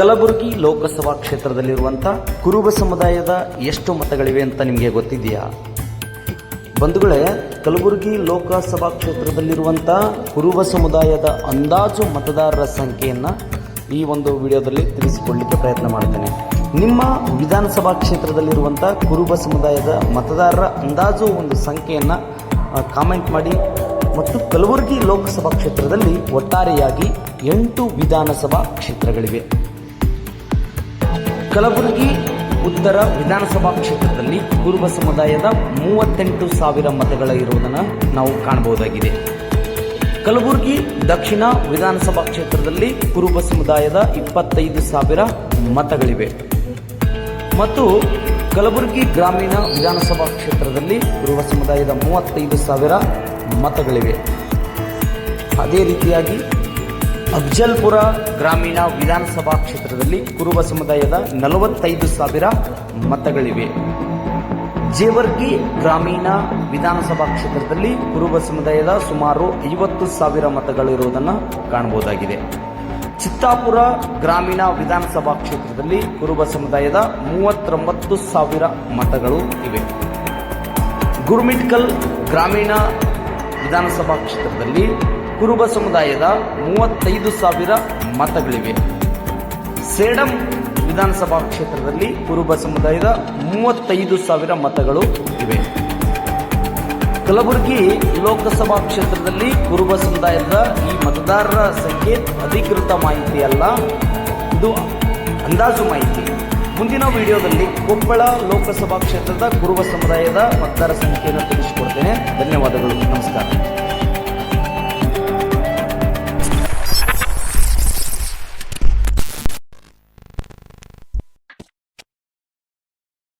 ಕಲಬುರಗಿ ಲೋಕಸಭಾ ಕ್ಷೇತ್ರದಲ್ಲಿರುವಂಥ ಕುರುಬ ಸಮುದಾಯದ ಎಷ್ಟು ಮತಗಳಿವೆ ಅಂತ ನಿಮಗೆ ಗೊತ್ತಿದೆಯಾ? ಬಂಧುಗಳೇ, ಕಲಬುರಗಿ ಲೋಕಸಭಾ ಕ್ಷೇತ್ರದಲ್ಲಿರುವಂಥ ಕುರುಬ ಸಮುದಾಯದ ಅಂದಾಜು ಮತದಾರರ ಸಂಖ್ಯೆಯನ್ನು ಈ ಒಂದು ವಿಡಿಯೋದಲ್ಲಿ ತಿಳಿಸಿಕೊಳ್ಳಲಿಕ್ಕೆ ಪ್ರಯತ್ನ ಮಾಡ್ತೇನೆ. ನಿಮ್ಮ ವಿಧಾನಸಭಾ ಕ್ಷೇತ್ರದಲ್ಲಿರುವಂಥ ಕುರುಬ ಸಮುದಾಯದ ಮತದಾರರ ಅಂದಾಜು ಒಂದು ಸಂಖ್ಯೆಯನ್ನು ಕಾಮೆಂಟ್ ಮಾಡಿ. ಮತ್ತು ಕಲಬುರಗಿ ಲೋಕಸಭಾ ಕ್ಷೇತ್ರದಲ್ಲಿ ಒಟ್ಟಾರೆಯಾಗಿ ಎಂಟು ವಿಧಾನಸಭಾ ಕ್ಷೇತ್ರಗಳಿವೆ. ಕಲಬುರಗಿ ಉತ್ತರ ವಿಧಾನಸಭಾ ಕ್ಷೇತ್ರದಲ್ಲಿ ಕುರುಬ ಸಮುದಾಯದ ಮೂವತ್ತೆಂಟು ಸಾವಿರ ಮತಗಳ ಇರುವುದನ್ನು ನಾವು ಕಾಣಬಹುದಾಗಿದೆ. ಕಲಬುರಗಿ ದಕ್ಷಿಣ ವಿಧಾನಸಭಾ ಕ್ಷೇತ್ರದಲ್ಲಿ ಕುರುಬ ಸಮುದಾಯದ ಇಪ್ಪತ್ತೈದು ಸಾವಿರ ಮತಗಳಿವೆ. ಮತ್ತು ಕಲಬುರಗಿ ಗ್ರಾಮೀಣ ವಿಧಾನಸಭಾ ಕ್ಷೇತ್ರದಲ್ಲಿ ಕುರುಬ ಸಮುದಾಯದ ಮೂವತ್ತೈದು ಸಾವಿರ ಮತಗಳಿವೆ. ಅದೇ ರೀತಿಯಾಗಿ ಅಫ್ಜಲ್ಪುರ ಗ್ರಾಮೀಣ ವಿಧಾನಸಭಾ ಕ್ಷೇತ್ರದಲ್ಲಿ ಕುರುಬ ಸಮುದಾಯದ ನಲವತ್ತೈದು ಸಾವಿರ ಮತಗಳಿವೆ. ಜೇವರ್ಗಿ ಗ್ರಾಮೀಣ ವಿಧಾನಸಭಾ ಕ್ಷೇತ್ರದಲ್ಲಿ ಕುರುಬ ಸಮುದಾಯದ ಸುಮಾರು ಐವತ್ತು ಸಾವಿರ ಮತಗಳಿರುವುದನ್ನು ಕಾಣಬಹುದಾಗಿದೆ. ಚಿತ್ತಾಪುರ ಗ್ರಾಮೀಣ ವಿಧಾನಸಭಾ ಕ್ಷೇತ್ರದಲ್ಲಿ ಕುರುಬ ಸಮುದಾಯದ ಮೂವತ್ತೊಂಬತ್ತು ಸಾವಿರ ಮತಗಳು ಇವೆ. ಗುರುಮಿಟ್ಕಲ್ ಗ್ರಾಮೀಣ ವಿಧಾನಸಭಾ ಕ್ಷೇತ್ರದಲ್ಲಿ ಕುರುಬ ಸಮುದಾಯದ ಮೂವತ್ತೈದು ಸಾವಿರ ಮತಗಳಿವೆ. ಸೇಡಂ ವಿಧಾನಸಭಾ ಕ್ಷೇತ್ರದಲ್ಲಿ ಕುರುಬ ಸಮುದಾಯದ ಮೂವತ್ತೈದು ಸಾವಿರ ಮತಗಳು ಇವೆ. ಕಲಬುರಗಿ ಲೋಕಸಭಾ ಕ್ಷೇತ್ರದಲ್ಲಿ ಕುರುಬ ಸಮುದಾಯದ ಈ ಮತದಾರರ ಸಂಖ್ಯೆ ಅಧಿಕೃತ ಮಾಹಿತಿ ಅಲ್ಲ, ಇದು ಅಂದಾಜು ಮಾಹಿತಿ. ಮುಂದಿನ ವಿಡಿಯೋದಲ್ಲಿ ಕೊಪ್ಪಳ ಲೋಕಸಭಾ ಕ್ಷೇತ್ರದ ಕುರುಬ ಸಮುದಾಯದ ಮತದಾರ ಸಂಖ್ಯೆಯನ್ನು ತಿಳಿಸಿಕೊಡ್ತೇನೆ. ಧನ್ಯವಾದಗಳು.